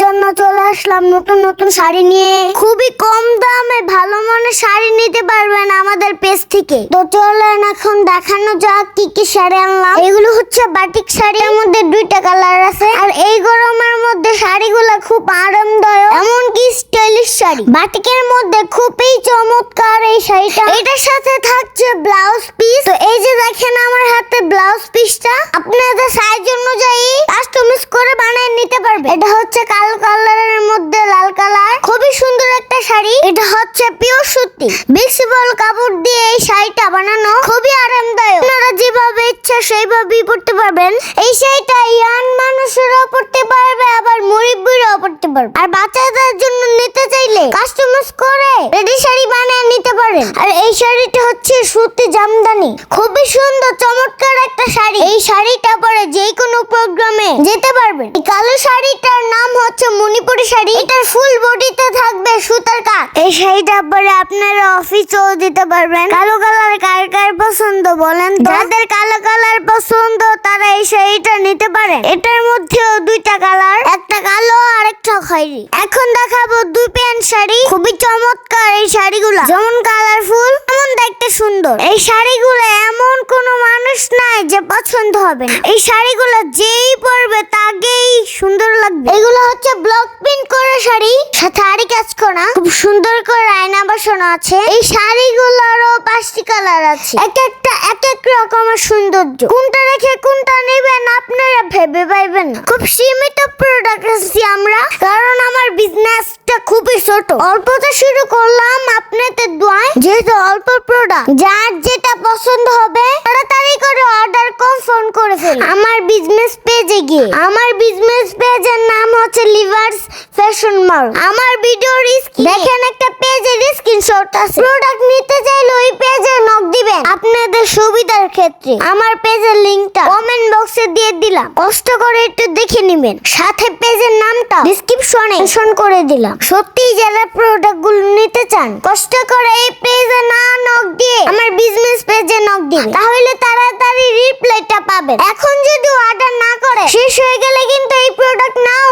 জন্য চলে আসলাম নতুন নতুন শাড়ি নিয়ে। খুবই কম দামে ভালো মানের শাড়ি নিতে পারবেন আমাদের পেজ থেকে। তো চলেন এখন দেখানো যাক কি কি শাড়ি আনলাম। এগুলো হচ্ছে বাটিক শাড়ি, এর মধ্যে দুইটা কালার আছে। আর এই গরমের মধ্যে শাড়িগুলো খুব আরামদায়ক, এমনকি স্টাইলিশ শাড়ি। বাটিকের মধ্যে খুবই চমৎকার এই শাড়িটা। এটার সাথে থাকছে ব্লাউজ পিস। তো এই যে দেখেন আমার হাতে ব্লাউজ পিসটা। আপনাদের সাইজ অনুযায়ী কাস্টমাইজ করে বানিয়ে নিতে পারবে। এটা হচ্ছে কালো কালারের মধ্যে লাল কালার। খুবই সুন্দর একটা শাড়ি। এটা হচ্ছে পিওর সুতি। বিক্সিবল কাপড় দিয়ে এই শাড়িটা বানানো খুবই আরামদায়ক। আপনারা যেভাবে ইচ্ছা সেইভাবেই পড়তে পারবেন। এই শাড়িটা ইয়ান মানুষেরাও পড়তে পারবে, আবার মুরব্বীরাও পড়তে পারবে। আর বাচ্চাদের জন্য নিতে চাইলে কাস্টমাইজ করে রেডি শাড়ি বানিয়ে নিতে পারেন আর এই শাড়িটা হচ্ছে সুতি জামদানি। খুবই সুন্দর, চমৎকার একটা শাড়ি। এই শাড়িটা পরে যে কোনো প্রোগ্রামে যেতে পারবেন। এই কালো শাড়িটার নাম হচ্ছে মণিপুরি শাড়ি। এটার ফুল বডিতে থাকবে সুতার কাজ। এই শাড়িটা পরে আপনারা অফিসেও দিতে পারবেন। কালো কালার কার কার পছন্দ বলেন যাদের কালো কালার পছন্দ, তারা এই শাড়িটা নিতে পারে এটার মধ্যেও দুইটা কালার। একটা কালো আর একটা খয়েরি এখন দেখাবো দুই প্যান্ট শাড়ি। খুবই চমৎকার এই শাড়িগুলো। যেমন কালারফুল এমন দেখতে সুন্দর। এই শাড়িগুলো এমন কোনো মানুষ নাই যে পছন্দ হবে না। এই শাড়িগুলো যেই পরবে তাকেই সুন্দর লাগবে। এগুলো হচ্ছে ব্লক প্রিন্ট করা শাড়ি। সাথে আড়ি কাজ করা খুব সুন্দর করে আয়না বসানো আছে। এই শাড়িগুলোরও পাঁচটি কালার আছে। এক একটা, এক এক রকমের সৌন্দর্য। কোনটা রেখে কোনটা নেবেন আপনারা ভেবে পাইবেন খুব সীমিত প্রোডাক্ট কারণ আমার বিজনেসটা খুবই ছোট। অল্পতে শুরু করলাম আপনাদের দোয়ায়। যেহেতু অল্প প্রোডাক্ট যার যেটা পছন্দ হবে তাড়াতাড়ি করে অর্ডার কনফার্ম করে ফেল। আমার বিজনেস পেজে গিয়ে। আমার বিজনেস পেজের নাম হচ্ছে লিভার্স ফ্যাশন মল আমার ভিডিও রিস্ক দেখেন একটা পেজের স্ক্রিনশট আছে। প্রোডাক্ট নিতে চাইলে ওই পেজে নক ক্ষেত্রে আমার পেজের লিংকটা কমেন্ট বক্সে দিয়ে দিলাম। কষ্ট করে একটু দেখে নেবেন। সাথে পেজের নামটা ডেসক্রিপশনে মেনশন করে দিলাম। সত্যি যারা প্রোডাক্টগুলো নিতে চান, কষ্ট করে এই পেজে না নক দিয়ে আমার বিজনেস পেজে নক দিবেন। তাহলে তাড়াতাড়ি রিপ্লাইটা পাবেন। এখন যদি অর্ডার না করে, শেষ হয়ে গেলে কিন্তু এই প্রোডাক্ট নাও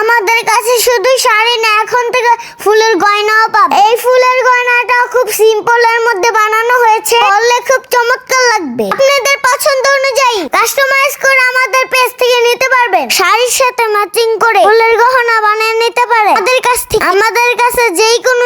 আমাদের কাছে শুধু শাড়ি না, এখন থেকে ফুলের গয়নাও পাবে। এই ফুলের গয়নাটা খুব সিম্পল এর মধ্যে বানানো হয়েছে। পরলে খুব চমৎকার লাগবে। আপনাদের পছন্দ অনুযায়ী কাস্টমাইজ করে আমাদের পেজ থেকে নিতে পারবেন। শাড়ির সাথে ম্যাচিং করে ফুলের গহনা বানিয়ে নিতে পারে। আমাদের কাছ থেকে আমাদের কাছে যেই কোনো